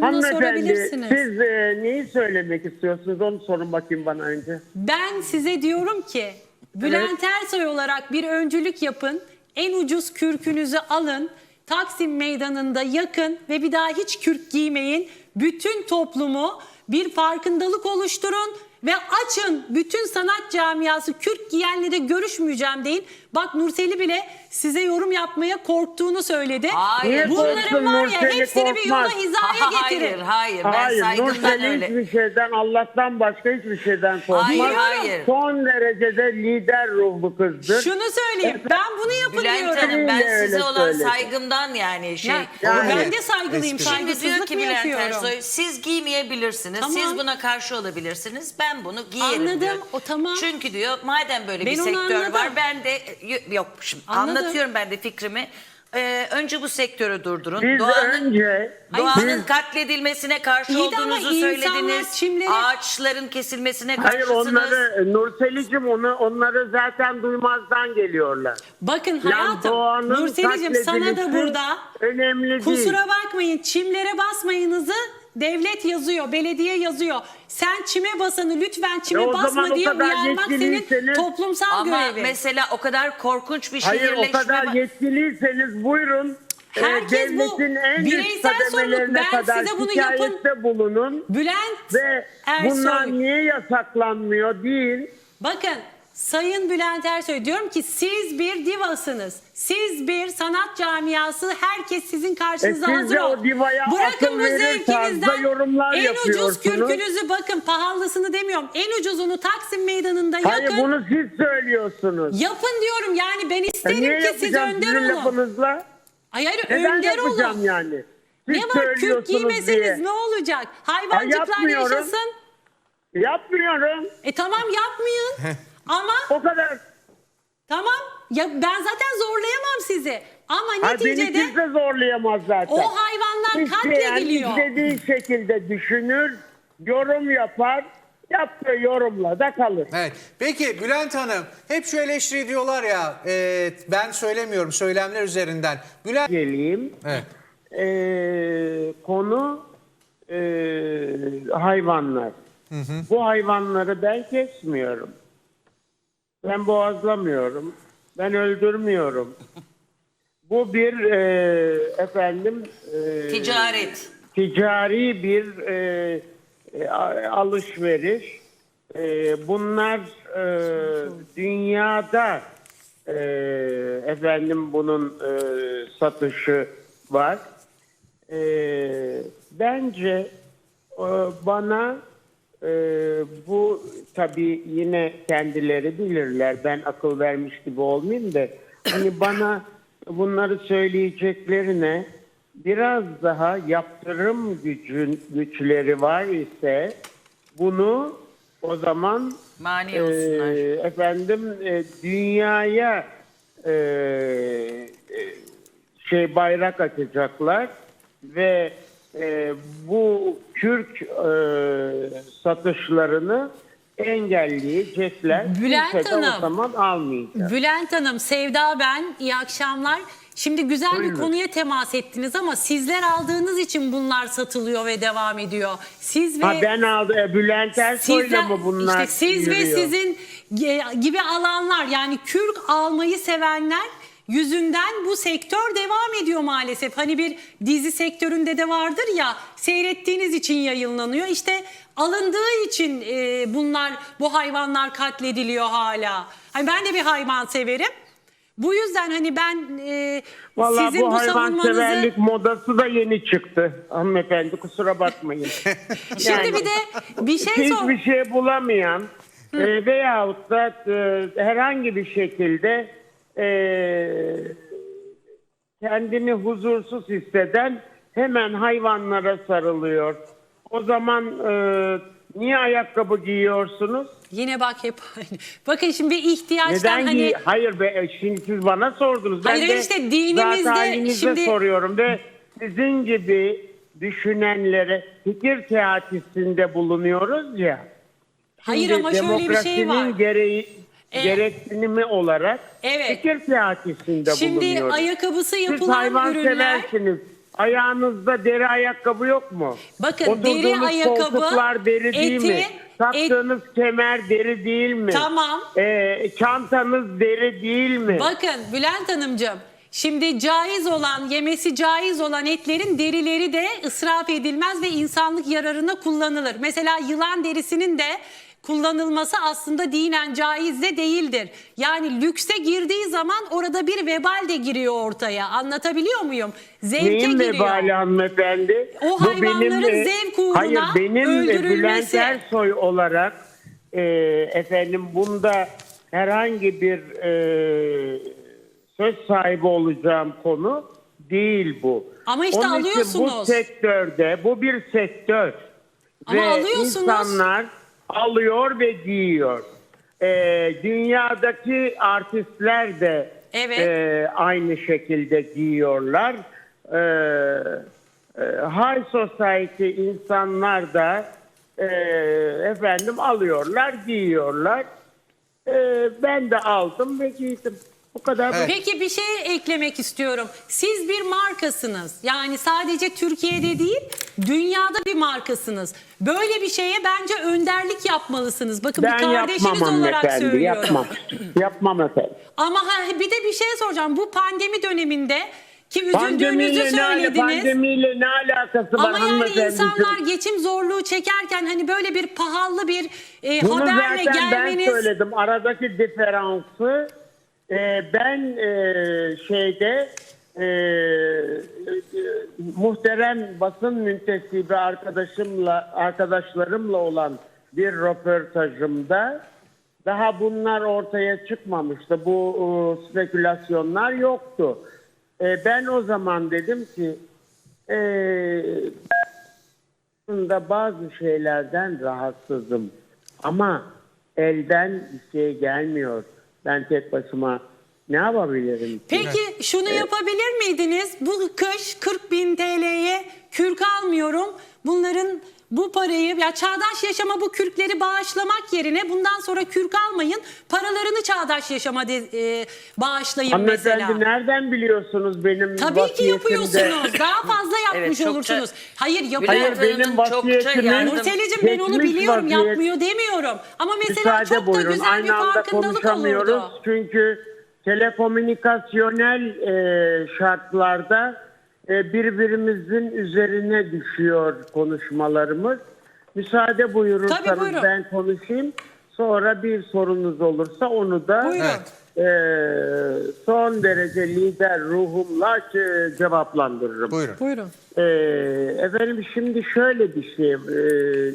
Hanımefendi sorabilirsiniz. siz e, neyi söylemek istiyorsunuz onu sorun bakayım bana önce. Ben size diyorum ki Bülent Ersoy olarak bir öncülük yapın. En ucuz kürkünüzü alın. Taksim meydanında yakın ve bir daha hiç kürk giymeyin. Bütün toplumu bir farkındalık oluşturun ve açın bütün sanat camiası kürk giyenle görüşmeyeceğim deyin. Bak Nurseli bile size yorum yapmaya korktuğunu söyledi. Hayır. Bunların var ya Nurseli, hepsini bir yola korkmaz. hizaya getirin. Hayır, hayır. Ben Hayır saygımdan Nursel öyle. hiçbir şeyden Allah'tan başka hiçbir şeyden korkmaz. Hayır, hayır. Son derecede lider ruhlu kızdır. Şunu söyleyeyim ben bunu yapın Bülent diyorum. Hanım ben Öyle size olan söyledi. saygımdan yani şey. Ya, Yani- ben de saygılıyım. Şimdi diyor Saygısızlık ki mı Bülent yapıyorum? Ersoy siz giymeyebilirsiniz. Tamam. Siz buna karşı olabilirsiniz. Ben bunu giyerim Anladım, diyor. o tamam. Çünkü diyor madem böyle Ben bir onu sektör anladım. var ben de yok şimdi Anladım. anlatıyorum ben de fikrimi. Ee, önce bu sektörü durdurun. Biz Doğanın önce Doğanın biz- katledilmesine karşı İyi de ama olduğunuzu insanlar söylediniz. çimleri- Ağaçların kesilmesine Hayır karşısınız. onları Nurselicim onu onları zaten duymazdan geliyorlar. Bakın hayatım doğanın Nurselicim sana da katledilmesi burada önemli değil. kusura bakmayın çimlere basmayınızı devlet yazıyor, belediye yazıyor. Sen çime basanı lütfen çime E o zaman basma o diye kadar uyarmak senin yetkiliyseniz- toplumsal Ama görevin. mesela o kadar korkunç bir Hayır şehirleşme o kadar var. yetkiliyseniz buyurun. e, Herkes bu devletin en üst bireysel sorumluluk. kademelerine Ben kadar size bunu şikayette bulunun. Bülent Ve Ersoy. bunlar niye yasaklanmıyor değil. Bakın Sayın Bülent Ersoy diyorum ki siz bir divasınız. Siz bir sanat camiası. Herkes sizin karşınıza E hazır ol. Bırakın bu zevkinizden. en ucuz kürkünüzü bakın pahalısını demiyorum. En ucuzunu Taksim Meydanı'nda Hayır yakın. bunu siz söylüyorsunuz. Yapın diyorum yani ben E isterim niye ki siz önder olun. lafınızla? Ay hayır Neden önder olun. yani? Siz Ne var kürk söylüyorsunuz giymeseniz diye. ne olacak? Hayvancıklar yapmıyorum. yaşasın. Yapmıyorum. E tamam yapmayın. Ama O kadar. Tamam. Ya ben zaten zorlayamam sizi. Ama Ha, beni neticede kimse zorlayamaz zaten. o hayvanlar İsteyen katlediliyor. istediği şekilde düşünür, yorum yapar, yaptığı yorumla da kalır. Evet. Peki Bülent Hanım hep şu eleştiri diyorlar ya e, ben söylemiyorum söylemler üzerinden. Bülent Geleyim. Evet. Ee, konu ee, hayvanlar. Bu hayvanları ben kesmiyorum. Ben boğazlamıyorum. Ben öldürmüyorum. Bu bir ee, efendim ee, Ticaret. ticari bir e, e, a- alışveriş. E, bunlar e, dünyada e, efendim bunun e, satışı var. E, bence e, bana e, bu tabii yine kendileri bilirler. Ben akıl vermiş gibi olmayayım da hani bana bunları söyleyeceklerine biraz daha yaptırım gücün güçleri var ise bunu o zaman Mani olsunlar. e, efendim e, dünyaya e, e, şey bayrak açacaklar ve e, bu Türk e, satışlarını engelleyecekler. Bülent Kimse de Hanım. o zaman almayacak. Bülent Hanım, Sevda ben. iyi akşamlar. Şimdi güzel bir Buyurun. konuya temas ettiniz ama sizler aldığınız için bunlar satılıyor ve devam ediyor. Siz ve Ha ben aldım. E, Bülent Ersoy'la sizler, mı bunlar işte siz ve yürüyor? sizin ge- gibi alanlar yani kürk almayı sevenler yüzünden bu sektör devam ediyor maalesef. Hani bir dizi sektöründe de vardır ya seyrettiğiniz için yayınlanıyor. İşte alındığı için e, bunlar bu hayvanlar katlediliyor hala. Hani ben de bir hayvan severim. Bu yüzden hani ben e, Vallahi sizin bu, bu savunmanızı hayvanseverlik modası da yeni çıktı. Hanımefendi kusura bakmayın. Şimdi bir de bir şey sor. Hiçbir şey bulamayan e, veyahut da e, herhangi bir şekilde e, kendini huzursuz hisseden hemen hayvanlara sarılıyor. O zaman e, niye ayakkabı giyiyorsunuz? Yine bak hep aynı. Bakın şimdi bir ihtiyaçtan Neden hani giy- Hayır be e, şimdi siz bana sordunuz. Ben Hayır, de işte dinimizde zat halinizde şimdi- soruyorum ve sizin gibi düşünenlere fikir teatisinde bulunuyoruz ya. Hayır ama şöyle bir şey demokrasinin var. gereği Ee, gereksinimi olarak Evet. fikir teatisinde Şimdi bulunuyoruz. ayakkabısı Siz yapılan hayvan ürünler seversiniz. Ayağınızda deri ayakkabı yok mu? Bakın, Oturduğunuz deri ayakkabı, koltuklar deri değil eti, mi? Taktığınız kemer deri değil mi? Tamam. Ee, çantanız deri değil mi? Bakın Bülent Hanımcığım şimdi caiz olan yemesi caiz olan etlerin derileri de ısraf edilmez ve insanlık yararına kullanılır. Mesela yılan derisinin de kullanılması aslında dinen caiz de değildir. Yani lükse girdiği zaman orada bir vebal de giriyor ortaya. Anlatabiliyor muyum? Zevke Neyin giriyor. vebali hanımefendi? O hayvanların e, zevk uğruna Hayır benim e, Bülent öldürülmesi. Ersoy olarak e, efendim bunda herhangi bir e, söz sahibi olacağım konu değil bu. Ama işte Onun için bu alıyorsunuz. sektörde bu bir sektör. Ama ve alıyorsunuz. insanlar alıyor ve giyiyor. E, dünyadaki artistler de Evet. e, aynı şekilde giyiyorlar. E, e, high society insanlar da e, efendim alıyorlar, giyiyorlar. E, ben de aldım ve giydim. Bu kadar. Evet. Peki bir şey eklemek istiyorum. Siz bir markasınız. Yani sadece Türkiye'de değil, dünyada bir markasınız. Böyle bir şeye bence önderlik yapmalısınız. Bakın Ben bir kardeşiniz olarak hanımefendi, söylüyorum. yapmam. yapmam efendim. Ama ha, bir de bir şey soracağım. Bu pandemi döneminde ki üzüldüğünüzü Pandemiyle ne, söylediniz. pandemiyle ne alakası var Ama yani insanlar geçim zorluğu çekerken hani böyle bir pahalı bir e, Bunu haberle zaten gelmeniz... ben söyledim. Aradaki diferansı e, ben e, şeyde e, muhterem basın müntesibi arkadaşımla arkadaşlarımla olan bir röportajımda daha bunlar ortaya çıkmamıştı. Bu e, spekülasyonlar yoktu. E, ben o zaman dedim ki e, aslında bazı şeylerden rahatsızım. Ama elden bir şey gelmiyor. Ben tek başıma ne yapabilirim? ki? Peki şunu yapabilir miydiniz? Bu kış 40 bin TL'ye kürk almıyorum. Bunların bu parayı ya çağdaş yaşama bu kürkleri bağışlamak yerine bundan sonra kürk almayın. Paralarını çağdaş yaşama de, e, bağışlayın Hanımefendi mesela. nereden biliyorsunuz benim Tabii ki yapıyorsunuz. Daha fazla yapmış Evet, olursunuz. Hayır Bülent yapıyor. Hayır benim vasiyetimin Nurselicim ben onu biliyorum vaziyet- yapmıyor demiyorum. Ama mesela Müsaade çok da buyurun. güzel bir Aynı anda farkındalık konuşamıyoruz. olurdu. Çünkü telekomünikasyonel e, şartlarda e, birbirimizin üzerine düşüyor konuşmalarımız. Müsaade buyurursanız Tabii, buyurun. ben konuşayım. Sonra bir sorunuz olursa onu da e, son derece lider ruhumla e, cevaplandırırım. Buyurun. Buyurun. Ee, efendim şimdi şöyle bir şey, e,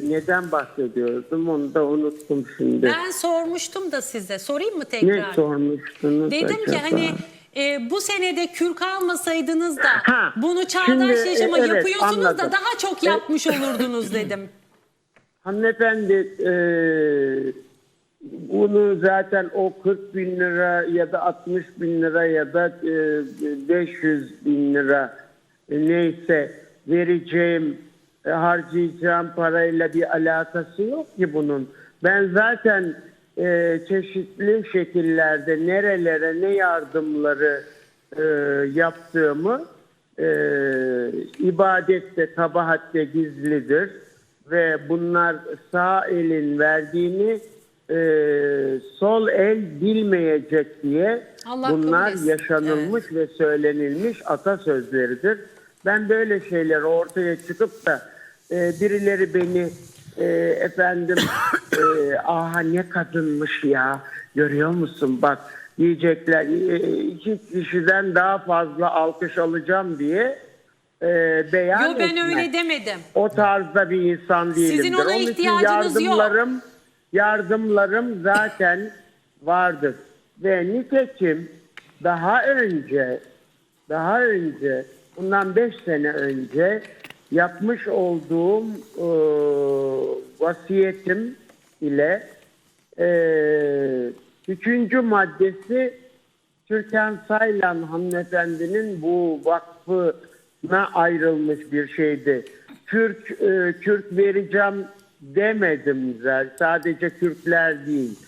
neden bahsediyordum onu da unuttum şimdi. Ben sormuştum da size. Sorayım mı Ne tekrar? sormuştunuz Dedim ki acaba? hani e, bu senede kürk almasaydınız da Ha, bunu çağdaş şimdi, yaşama e, evet, yapıyorsunuz da anladım. daha çok E, yapmış olurdunuz dedim. Hanımefendi e, bunu zaten o 40 bin lira ya da 60 bin lira ya da e, 500 bin lira e, neyse vereceğim e, harcayacağım parayla bir alakası yok ki bunun. Ben zaten e, çeşitli şekillerde nerelere ne yardımları e, yaptığımı e, ibadette kabahatte gizlidir. Ve bunlar sağ elin verdiğini e, sol el bilmeyecek diye Allah bunlar yaşanılmış ve söylenilmiş atasözleridir. Ben böyle şeyler ortaya çıkıp da e, birileri beni e, efendim e, aha ne kadınmış ya görüyor musun bak diyecekler e, iki kişiden daha fazla alkış alacağım diye e, beyan Yo ben öyle demedim. O tarzda bir insan değilimdir. Sizin ona Onun için ihtiyacınız yok. yardımlarım, yardımlarım zaten vardır. Ve nitekim daha önce, daha önce, bundan beş sene önce yapmış olduğum e, vasiyetim ile e, üçüncü maddesi Türkan Saylan hanımefendinin bu vakfına ayrılmış bir şeydi. Türk e, Türk vereceğim demedim zaten. Sadece Türkler değil.